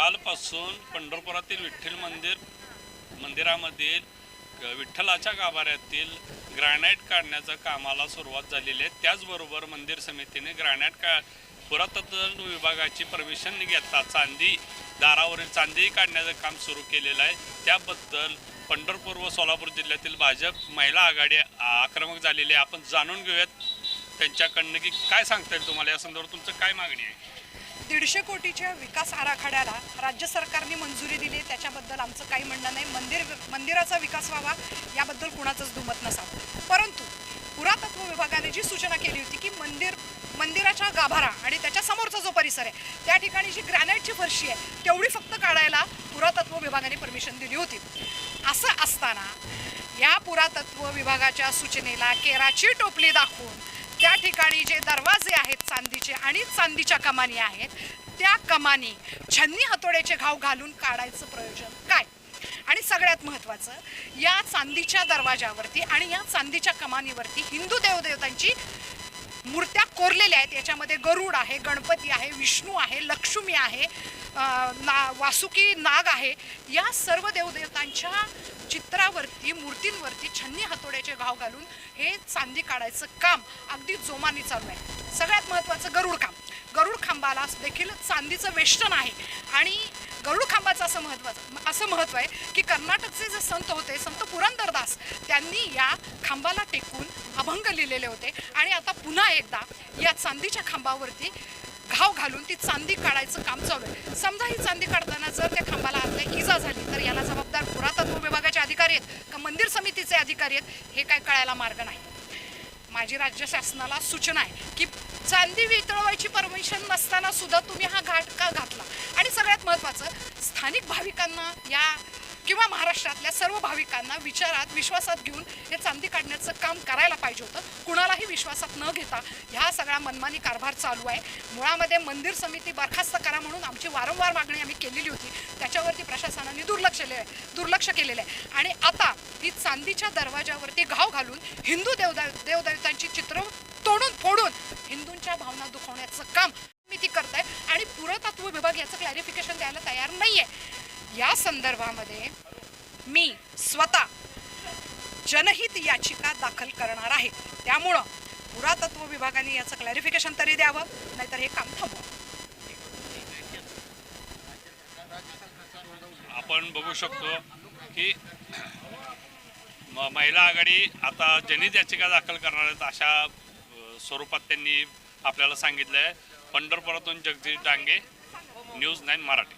कालपासून पंढरपुरातील विठ्ठल मंदिर मंदिरामधील विठ्ठलाच्या गाभाऱ्यातील ग्रॅनाईट काढण्याच्या कामाला सुरुवात झालेली आहे. त्याचबरोबर मंदिर समितीने ग्रॅनाईट का पुरातत्व विभागाची परमिशन घेता चांदी दारावरील चांदी काढण्याचं काम सुरू केलेलं आहे. त्याबद्दल पंढरपूर व सोलापूर जिल्ह्यातील भाजप महिला आघाडी आक्रमक झालेली आहे. आपण जाणून घेऊयात त्यांच्याकडनं की काय सांगता येईल तुम्हाला? या संदर्भात तुमचं काय मागणी आहे? दीडशे कोटीच्या विकास आराखड्याला राज्य सरकारने मंजुरी दिली त्याच्याबद्दल आमचं काही म्हणणं नाही. मंदिर मंदिराचा विकास व्हावा याबद्दल कुणाचंच दुमत नसावं. परंतु पुरातत्व विभागाने जी सूचना केली होती की मंदिर मंदिराच्या गाभारा आणि त्याच्या समोरचा जो परिसर आहे त्या ठिकाणी जी ग्रॅनाईटची फरशी आहे तेवढी फक्त काढायला पुरातत्व विभागाने परमिशन दिली होती. असं असताना या पुरातत्व विभागाच्या सूचनेला केराची टोपली दाखवून त्या ठिकाणी जे दरवाजे आहेत चांदीचे आणि चांदीच्या कमानी आहेत त्या कमानी छन्नी हातोड्याचे घाव घालून काढायचं प्रयोजन काय? आणि सगळ्यात महत्त्वाचं या चांदीच्या दरवाजावरती आणि या चांदीच्या कमानीवरती हिंदू देवदेवतांची मूर्त्या कोरलेल्या आहेत. याच्यामध्ये गरुड आहे गणपती आहे विष्णू आहे लक्ष्मी आहे ना वासुकी नाग आहे. या सर्व देवदेवतांच्या चित्रावरती मूर्तींवरती छन्नी हातोड्याचे घाव घालून हे चांदी काढायचं काम अगदी जोमाने चालू आहे. सगळ्यात महत्त्वाचं गरुड काम गरुड खांबाला देखील चांदीचं वेष्टन आहे. आणि गरुड खांबाचं असं महत्त्वाचं असं महत्त्व आहे की कर्नाटकचे जे संत होते संत पुरंदरदास त्यांनी या खांबाला टेकून अभंग लिहिलेले होते. आणि आता पुन्हा एकदा या चांदीच्या खांबावरती घाव घालून ती चांदी काढायचं काम चालू आहे. समजा ही चांदी काढताना जर त्या खांबाला आपल्या इजा झाली तर याला जबाबदार अधिकारी आहेत का मंदिर समितीचे अधिकारी आहेत हे काय कळायला मार्ग नाही. माझी राज्य शासनाला सूचना आहे की चांदी वितळवायची परमिशन नसताना सुद्धा तुम्ही हा घाट का घातला? आणि सगळ्यात महत्त्वाचं स्थानिक भाविकांना या किंवा महाराष्ट्रातल्या सर्व भाविकांना विचारात विश्वासात घेऊन हे चांदी काढण्याचं काम करायला पाहिजे होतं. कुणालाही विश्वासात न घेता ह्या सगळा मनमानी कारभार चालू आहे. मुळामध्ये मंदिर समिती बरखास्त करा म्हणून आमची वारंवार मागणी आम्ही केलेली होती. दुर्लक्ष दुर्लक्ष केलेलं. आहे आणि आता ही चांदीच्या दरवाजावरती घाव घालून हिंदू देवदा देवदेवतांची चित्र तोडून फोडून हिंदूंच्या भावना दुखवण्याचं काम मी ती करत आहे आणि पुरातत्व विभाग याचं क्लॅरिफिकेशन द्यायला तयार नाही आहे या संदर्भामध्ये मी स्वतः जनहित याचिका दाखल करणार आहे. त्यामुळं पुरातत्व विभागाने याचं क्लॅरिफिकेशन तरी द्यावं नाहीतर हे काम थांबवा. आपण बघू शकतो की म- महिला आघाडी आता जनित याचिका दाखल करणार आहेत अशा स्वरूपात त्यांनी आपल्याला सांगितलं आहे पंढरपुरातून जगदीश डांगे न्यूज नाईन मराठी.